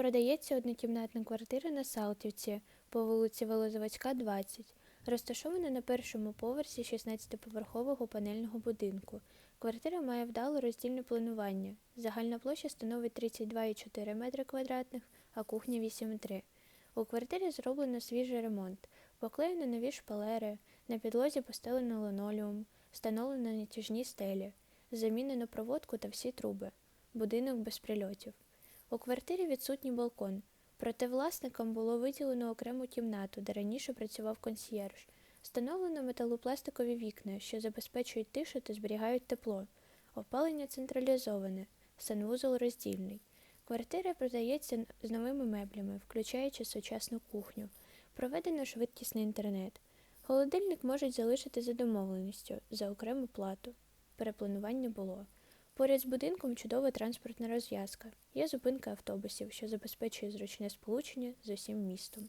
Продається однокімнатна квартира на Салтівці по вулиці Велозаводська, 20. Розташована на першому поверсі 16-поверхового панельного будинку. Квартира має вдале роздільне планування. Загальна площа становить 32,4 метри квадратних, а кухня 8,3. У квартирі зроблено свіжий ремонт. Поклеєно нові шпалери, на підлозі постелено линолеум, встановлено натяжні стелі, замінено проводку та всі труби. Будинок без прильотів. У квартирі відсутній балкон, проте власникам було виділено окрему кімнату, де раніше працював консьєрж. Встановлено металопластикові вікна, що забезпечують тишу та зберігають тепло. Опалення централізоване, санвузол роздільний. Квартира продається з новими меблями, включаючи сучасну кухню. Проведено швидкісний інтернет. Холодильник можуть залишити за домовленістю за окрему плату. Перепланування було. Поряд з будинком чудова транспортна розв'язка. Є зупинка автобусів, що забезпечує зручне сполучення з усім містом.